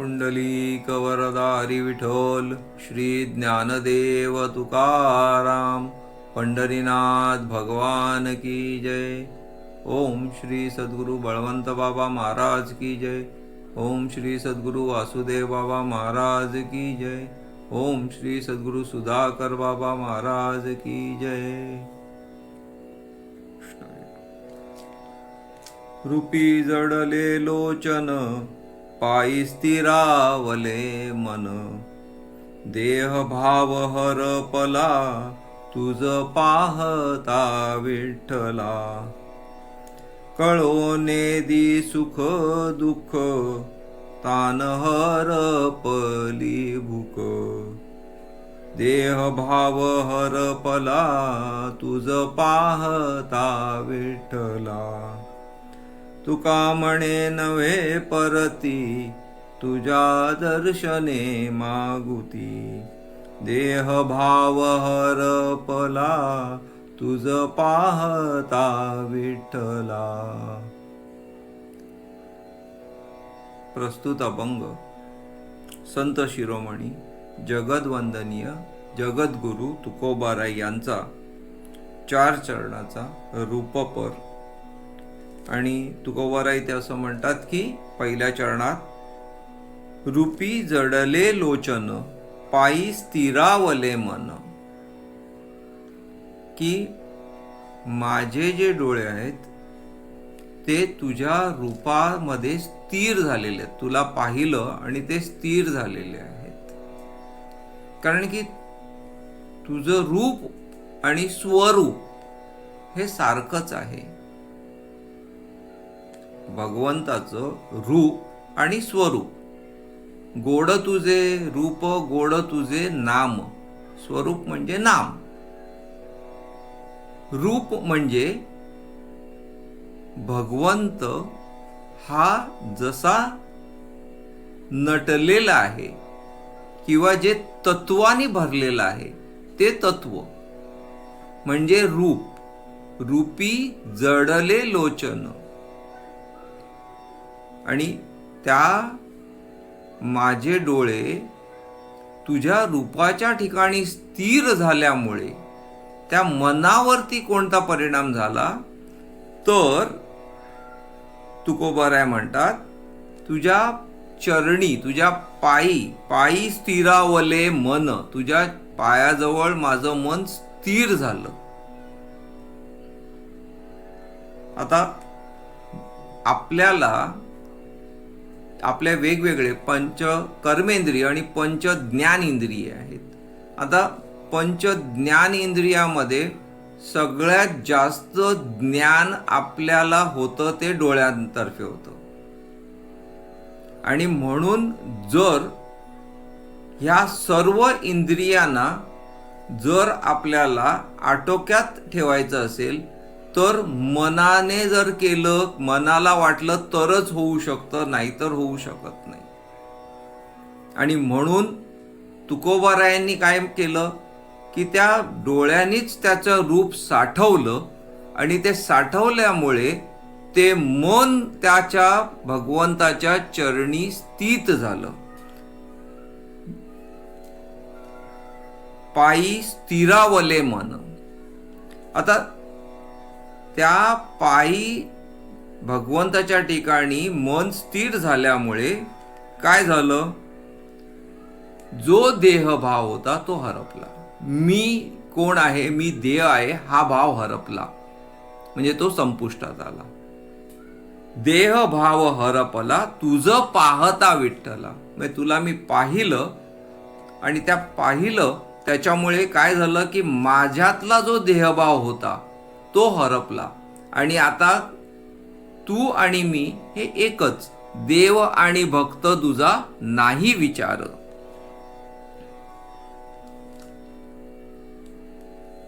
पुंडलिक वरदारी विठोल श्री ज्ञानदेव तुकाराम पंढरीनाथ भगवान की जय. ओम श्री सद्गुरु बळवंत बाबा महाराज की जय. ओम श्री सद्गुरु वासुदेव बाबा महाराज की जय. ओम श्री सद्गुरु सुधाकर बाबा महाराज की जय. रूपी जडले लोचन पायी स्थिरावले मन. देह भाव हरपला तुझ पाहता विठ्ठला. कळोने दी सुख दुःख तान हरपली भूक. देह भाव हरपला तुझ पाहता विठ्ठला. तुका म्हणे नव्हे परती तुझ्या दर्शने मागुती. देह भाव हरपला तुझ पाहता विठ्ठला. प्रस्तुत अभंग संत शिरोमणी जगदवंदनीय जगद्गुरु तुकोबाराय यांचा चार चरणाचा रूपपर आणि तुकोबाराय ते असं म्हणतात की पहिल्या चरणात रूपी जडले लोचन पायी स्थिरावले मन. की माझे जे डोळे आहेत ते तुझ्या रूपामध्ये स्थिर झालेले आहेत. तुला पाहिलं आणि ते स्थिर झालेले आहेत. कारण की तुझं रूप आणि स्वरूप हे सारखंच आहे. भगवंताचं रूप आणि स्वरूप. गोड तुझे रूप गोड तुझे नाम. स्वरूप म्हणजे नाम. रूप म्हणजे भगवंत हा जसा नटलेला आहे किंवा जे तत्वाने भरलेलं आहे ते तत्व. म्हणजे रूप. रूपी जडले लोचन. आणि त्या माझे डोळे तुझ्या रूपाच्या ठिकाणी स्थिर झाल्यामुळे त्या मनावरती कोणता परिणाम झाला? तर तुकोबाराय म्हणतात तुझ्या चरणी तुझ्या पायी पायी स्थिरावले मन तुझ्या पायाजवळ माझं मन स्थिर झालं. आता आपल्याला आपल्या वेगवेगळे पंच कर्मेंद्रिय आणि पंच ज्ञान इंद्रिय आहेत. आता पंच ज्ञान इंद्रियामध्ये सगळ्यात जास्त ज्ञान आपल्याला होतं ते डोळ्यांतर्फे होतं. आणि म्हणून जर ह्या सर्व इंद्रियांना जर आपल्याला आटोक्यात ठेवायचं असेल तर मनाने जर केलं मनाला वाटलं तरच होऊ शकतं नाहीतर होऊ शकत नाही. आणि म्हणून तुकोबारायांनी काय केलं की त्या डोळ्यांनीच त्याचं रूप साठवलं आणि ते साठवल्यामुळे ते मन त्याच्या भगवंताच्या चरणी स्थित झालं. पायी स्थिरावले मन. आता त्या पायी भगवंताच्या ठिकाणी मन स्थिर झाल्यामुळे काय झालं? जो देहभाव होता तो हरपला. मी कोण आहे? मी देह आहे हा भाव हरपला. म्हणजे तो संपुष्टात आला. देह भाव हरपला तुझं पाहता विठ्ठला. म्हणजे तुला मी पाहिलं आणि त्या पाहिलं त्याच्यामुळे काय झालं की माझ्यातला जो देहभाव होता तो हरपला. आणि आता तू आणि मी हे एकच. देव आणि भक्त तुझा नाही विचार.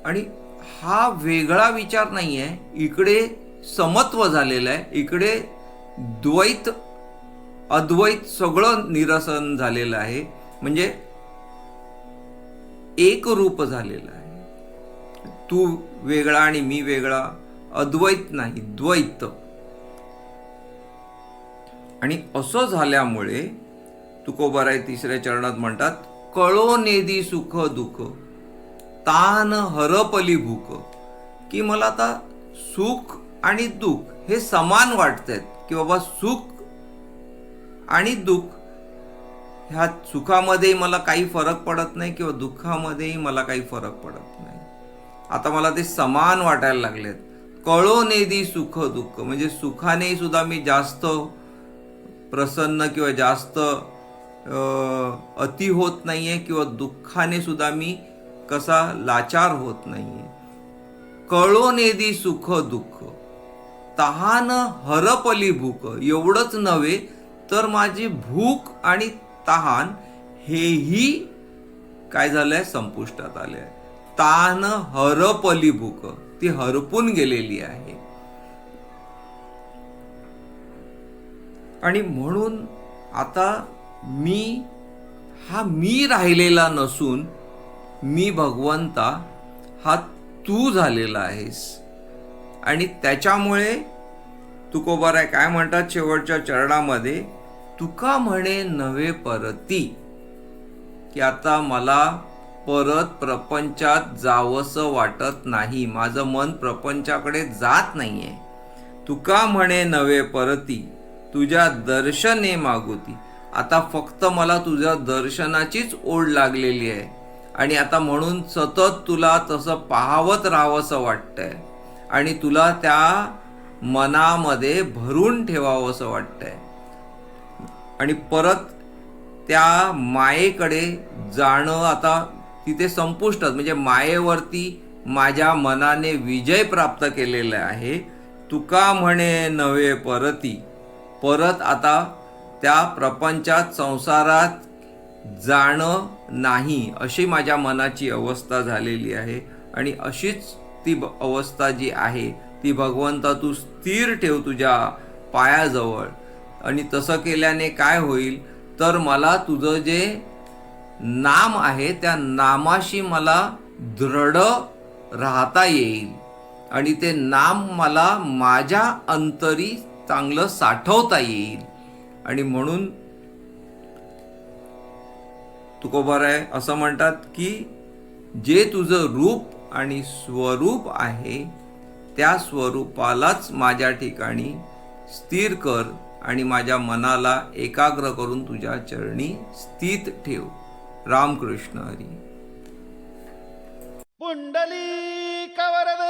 आणि हा वेगळा विचार नाही आहे इकडे समत्व झालेलं आहे. इकडे द्वैत अद्वैत सगळं निरसन झालेलं आहे. म्हणजे एक रूप झालेलं आहे. तू वेगळा आणि मी वेगळा अद्वैत नाही द्वैत. आणि असं झाल्यामुळे तुकोबाराय तिसऱ्या चरणात म्हणतात कळो नेदी सुख दुःख तान हरपली भूक की मला आता सुख आणि दुःख हे समान वाटत की बाबा सुख आणि दुःख ह्या सुखामध्येही मला काही फरक पडत नाही किंवा दुःखामध्येही मला काही फरक पडत नाही. आता मला ते समान वाटायला लागलेत. कळो नेदी सुख दुःख. म्हणजे सुखाने सुद्धा मी जास्त प्रसन्न किंवा जास्त अति होत नाहीये किंवा दुःखाने सुद्धा मी कसा लाचार होत नाहीये. कळो नेदी सुख दुःख. तहान हरपली भूक. एवढंच नव्हे तर माझी भूक आणि तहान हेही काय झालंय? संपुष्टात आले आहे तान हरपली भूक. ती हरपून गेलेली आहे. आणि म्हणून आता मी हा मी राहिलेला नसून मी भगवंता हा तू झालेला आहेस. आणि त्याच्यामुळे तुकोबाराय काय म्हणतात शेवटच्या चरणामध्ये? तुका म्हणे नव्हे परती. की आता मला परत प्रपंचात जावंसं वाटत नाही. माझं मन प्रपंचाकडे जात नाही आहे तुका म्हणे नव्हे परती तुझ्या दर्शने मागोती. आता फक्त मला तुझ्या दर्शनाचीच ओढ लागलेली आहे. आणि आता म्हणून सतत तुला तसं पाहावत राहावंसं वाटतंय. आणि तुला त्या मनामध्ये भरून ठेवावंसं वाटतंय. आणि परत त्या मायेकडे जाणं आता तिथे संपुष्टात म्हणजे मायेवरती माझ्या मनाने विजय प्राप्त केलेला आहे. तुका म्हणे नव्हे परती. परत आता त्या प्रपंचात संसारात जाणं नाही अशी माझ्या मनाची अवस्था झालेली आहे. आणि अशीच ती अवस्था जी आहे ती भगवंता तू स्थिर ठेव तुझ्या पायाजवळ. आणि तसं केल्याने काय होईल? तर मला तुझं जे नाम आहे त्या नामाशी मला दृढ राहता येईल. आणि ते नाम मला माझ्या अंतरी चांगलं साठवता येईल. आणि म्हणून तुकोबाराय असं म्हणतात की जे तुझं रूप आणि स्वरूप आहे त्या स्वरूपालाच माझ्या ठिकाणी स्थिर कर आणि माझ्या मनाला एकाग्र करून तुझ्या चरणी स्थित ठेव. रामकृष्ण हरी। पुंडली कवरद